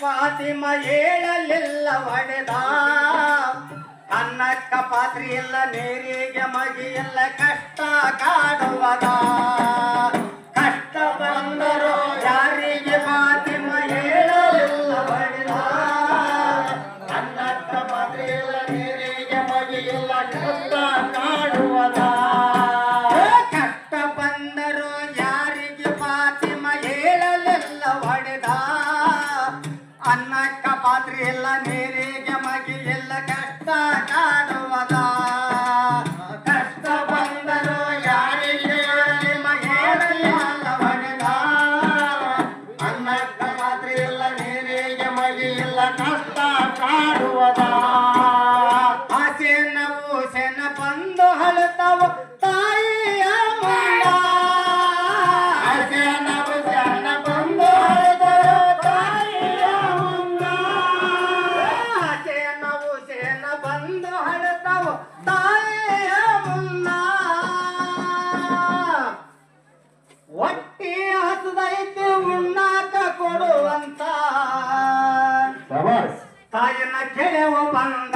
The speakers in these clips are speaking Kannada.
ಫಾತಿಮ ಹೇಳಲಿಲ್ಲ ಒಡೆದ ಅನ್ನಕ್ಕ ಪಾತ್ರೆ ಇಲ್ಲ ನೀರಿಗೆ ಮಗಿ ಇಲ್ಲ ಕಷ್ಟ ಕಾಡುವದ. ಕಷ್ಟ ಬಂದರು ಯಾರಿಗೆ ಪಾತಿಮ ಹೇಳಲಿಲ್ಲ ಒಡೆದ ಅನ್ನಕ್ಕ ಪಾತ್ರೆ ಇಲ್ಲ ನೀರಿಗೆ ಮಗಿ ಇಲ್ಲ ಕಷ್ಟ ಕಾಡುವದ ನೀರಿಗೆ ಮಗಿ ಎಲ್ಲ ಕಷ್ಟ ಕಾಡುವದ ಕಷ್ಟ ಬಂದರು ಯಾರಿಗೆ ಫಾತಿಮ ಹೇಳಲಿಲ್ಲ ಒಡೆದ ತಾಯಿನ ಕೆಳವ ಬಂದ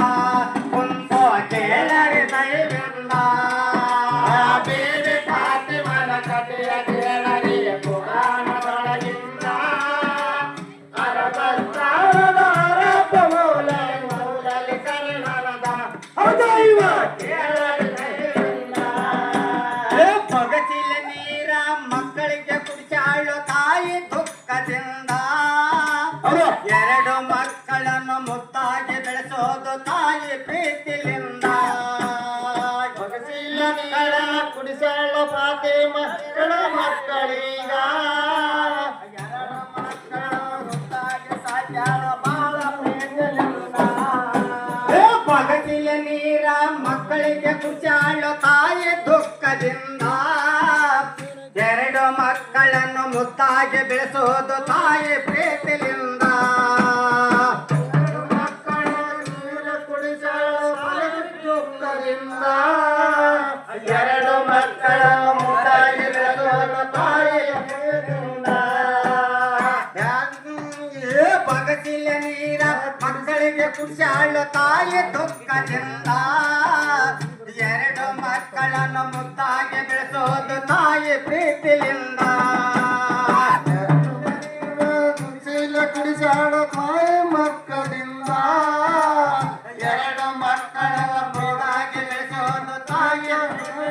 ಕುಂತ ಕೇಳರಿ ದೈವಿಂದ ಬೇರೆ ಪಾತಿ ಮನ ಕಥೆಯ ಕೇಳರಿ ಪುರಾಣದೊಳಗಿಂದ ಅರಬತ್ತಾರದ ಅರಬ್ಬ ಮೌಲ ಮೌಲಲಿ ಕನ್ನಡದ ಹೌದೈವ ಕೇಳರಿ ದೈವಿಂದ ಏ ಪಗಚಿಲ ನೀರ ಮಕ್ಕಳಿಗೆ ಕುಡಿಸಾಳು ತಾಯಿ ದುಃಖದಿಂದ ಎರಡು ಮಕ್ಕಳನ್ನು ಮುತ್ತಾಗಿ ಬೆಳೆಸೋದು ತಾಯಿ ಪ್ರೀತಿಲಿಂದ. ಮಕ್ಕಳನ್ನ ಕುಡಿಸಾಳು ಪಾತಿ ಮಕ್ಕಳ ಮಕ್ಕಳೀಗ ಪಗಚಿಲ ನೀರ ಮಕ್ಕಳಿಗೆ ಕುಚಾಳು ತಾಯಿ ದುಃಖದಿಂದ. ಎರಡು ಮಕ್ಕಳನ್ನು ಮುತ್ತಾಗಿ ಬೆಳೆಸೋದು ತಾಯಿ ದುಃಖದಿಂದ ಎರಡು ಮಕ್ಕಳ ಮುತ್ತಾಗಿ ಬೆಳೆಸೋದು ತಾಯಿ. ಪ್ರೀತಿಯಿಂದ ಏ ಬಗಸಿಲ ನೀರ ಮಕ್ಕಳಿಗೆ ಕುಶಾಳು ತಾಯಿ ದುಃಖದಿಂದ. ಎರಡು ಮಕ್ಕಳನ್ನು ಮುತ್ತಾಗಿ ಬೆಳೆಸೋದು ತಾಯಿ ಪ್ರೀತಿಲಿಂದ.